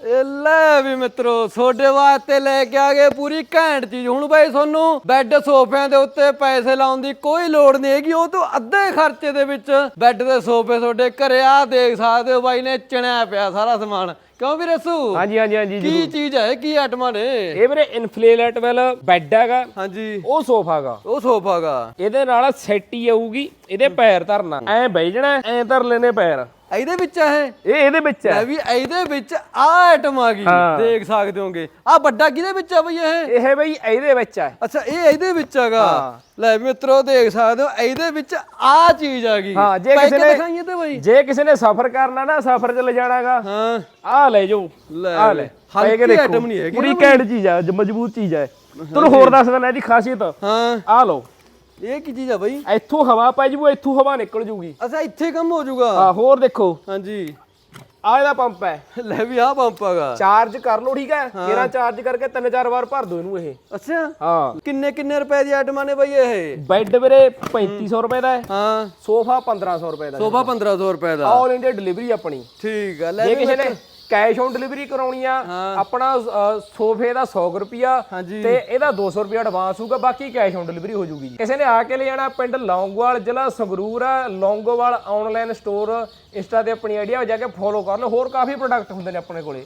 ਇਹ ਲੈ ਵੀ ਮਿੱਤਰੋ ਤੁਹਾਡੇ ਵਾਸਤੇ ਲੈ ਕੇ ਆ ਗਏ ਪੂਰੀ ਘੈਂਟ ਚੀਜ਼। ਹੁਣ ਬਾਈ ਤੁਹਾਨੂੰ ਬੈੱਡ ਸੋਫਿਆਂ ਦੇ ਉੱਤੇ ਪੈਸੇ ਲਾਉਣ ਦੀ ਕੋਈ ਲੋੜ ਨਹੀਂ ਹੈਗੀ ਉਹ ਤੋਂ ਅੱਧੇ ਖਰਚੇ ਦੇ ਵਿੱਚ ਬੈੱਡ ਦੇ ਸੋਫੇ ਤੁਹਾਡੇ ਘਰੇ ਆ ਦੇਖ ਸਕਦੇ ਹੋ ਬਾਈ ਨੇ ਚਣਿਆ ਪਿਆ ਸਾਰਾ ਸਮਾਨ। ਕਿਉਂ ਵੀ ਰਸੂ? ਹਾਂਜੀ ਹਾਂਜੀ ਹਾਂਜੀ ਕੀ ਚੀਜ਼ ਹੈ ਕੀ ਆਈਟਮਾਂ ਨੇ? ਇਹ ਵੀਰੇ ਇਨਫਲੇਟੇਬਲ ਬੈੱਡ ਹੈਗਾ ਹਾਂਜੀ। ਉਹ ਸੋਫਾ ਹੈਗਾ। ਉਹ ਸੋਫਾ ਗਾ ਇਹਦੇ ਨਾਲ ਸੈਟ ਹੀ ਆਊਗੀ ਇਹਦੇ ਪੈਰ ਧਰਨਾ। ਐ ਬਹਿ ਜਾਣਾ ਐ ਧਰ ਲੈਨੇ ਪੈਰ। ਇਹਦੇ ਵਿੱਚ ਹੈ ਇਹ? ਇਹਦੇ ਵਿੱਚ ਲੈ ਹੈ ਵੀ ਇਹਦੇ ਵਿੱਚ ਆ ਆਈਟਮ ਆ ਗਈ। ਹਾਂ। ਦੇਖ ਸਕਦੇ ਹੋਗੇ। ਆ ਵੱਡਾ ਕਿਹਦੇ ਵਿੱਚ ਆ ਬਈ ਇਹ? ਇਹ ਬਈ ਇਹਦੇ ਵਿੱਚ ਹੈ ਅੱਛਾ ਇਹ ਇਹਦੇ ਵਿੱਚ ਹੈਗਾ। ਹਾਂ। ਲੈ ਵੀ ਮਿੱਤਰੋ ਦੇਖ ਸਕਦੇ ਹੋ ਇਹਦੇ ਵਿੱਚ ਆ ਚੀਜ਼ ਆ ਗਈ। ਹਾਂ, ਜੇ ਕਿਸੇ ਨੇ- ਦਿਖਾਈਏ ਤੇ ਬਈ। ਜੇ ਕਿਸੇ ਨੇ ਸਫ਼ਰ ਕਰਨਾ ਨਾ ਸਫ਼ਰ 'ਚ ਲੈ ਜਾਣਾਗਾ। ਹਾਂ। ਆ ਲੈ ਲੈ ਆ। ਲੈ। ਹਲਕੀ ਪੈ ਕੇ ਦੇਖੋ item ਨਹੀਂ ਹੈਗੀ ਪੂਰੀ ਨਾ ਕੈਂਡ ਚੀਜ਼ ਜ- ਮਜ਼ਬੂਤ ਚੀਜ਼ ਹੈ ਤੁਹਾਨੂੰ ਹੋਰ ਦੱਸ ਦਿੰਦਾ ਇਹਦੀ ਖਾਸੀਅਤ। ਹਾਂ। ਆ ਲਓ। ਇਹ ਕੀ ਚੀਜ਼ ਆ ਬਈ? ਇੱਥੋਂ ਹਵਾ ਪੈ ਜੂ ਇੱਥੋਂ ਹਵਾ ਨਿਕਲ ਜੂਗੀ। ਅੱਛਾ ਇੱਥੇ ਕੰਮ ਹੋ ਜਾਊਗਾ ਆ ਹੋਰ ਦੇਖੋ। ਹਾਂਜੀ। ਆ ਇਹਦਾ ਪੰਪ ਹੈ। ਲੈ ਵੀ ਆ ਪੰਪ ਹੈਗਾ। ਚਾਰਜ ਕਰ ਲਓ ਠੀਕ ਹੈ? ਤੇਰਾ ਚਾਰਜ ਕਰਕੇ ਤਿੰਨ ਚਾਰ ਵਾਰ ਭਰ ਦੋ ਇਹਨੂੰ ਇਹ। ਅੱਛਾ। ਹਾਂ। ਕਿੰਨੇ ਕਿੰਨੇ ਰੁਪਏ ਦੀ ਆਈਟਮਾਂ ਨੇ ਬਈ ਇਹ? ਬੈੱਡ ਵੀਰੇ 3500 ਰੁਪਏ ਦਾ ਹੈ। ਹਾਂ। ਸੋਫਾ 1500 ਰੁਪਏ ਦਾ। ਸੋਫਾ 1500 ਰੁਪਏ ਦਾ। ਆਲ ਇੰਡੀਆ ਡਿਲੀਵਰੀ ਆਪਣੀ। ਠੀਕ ਆ ਲੈ ਜੇ ਕਿਸੇ ਨੇ ਕੈਸ਼ ਔਨ ਡਿਲੀਵਰੀ ਕਰਾਉਣੀ ਆ ਆਪਣਾ ਸੋਫੇ ਦਾ 100 ਰੁਪਿਆ। ਤੇ ਇਹਦਾ 200 ਰੁਪਿਆ ਐਡਵਾਂਸ ਹੋਊਗਾ ਬਾਕੀ ਕੈਸ਼ ਔਨ ਡਿਲੀਵਰੀ ਹੋ ਜੂਗੀ ਕਿਸੇ ਨੇ ਆ ਕੇ ਲੈ ਜਾਣਾ ਪਿੰਡ ਲੌਂਗੋਵਾਲ ਜ਼ਿਲ੍ਹਾ ਸੰਗਰੂਰ ਆ ਲੌਂਗੋਵਾਲ ਆਨਲਾਈਨ ਸਟੋਰ ਇੰਸਟਾ ਤੇ ਆਪਣੀ ਆਈਡੀਆ ਜਾ ਕੇ ਫੋਲੋ ਕਰ ਲਓ ਹੋਰ ਕਾਫੀ ਪ੍ਰੋਡਕਟ ਹੁੰਦੇ ਨੇ ਆਪਣੇ ਕੋਲੇ।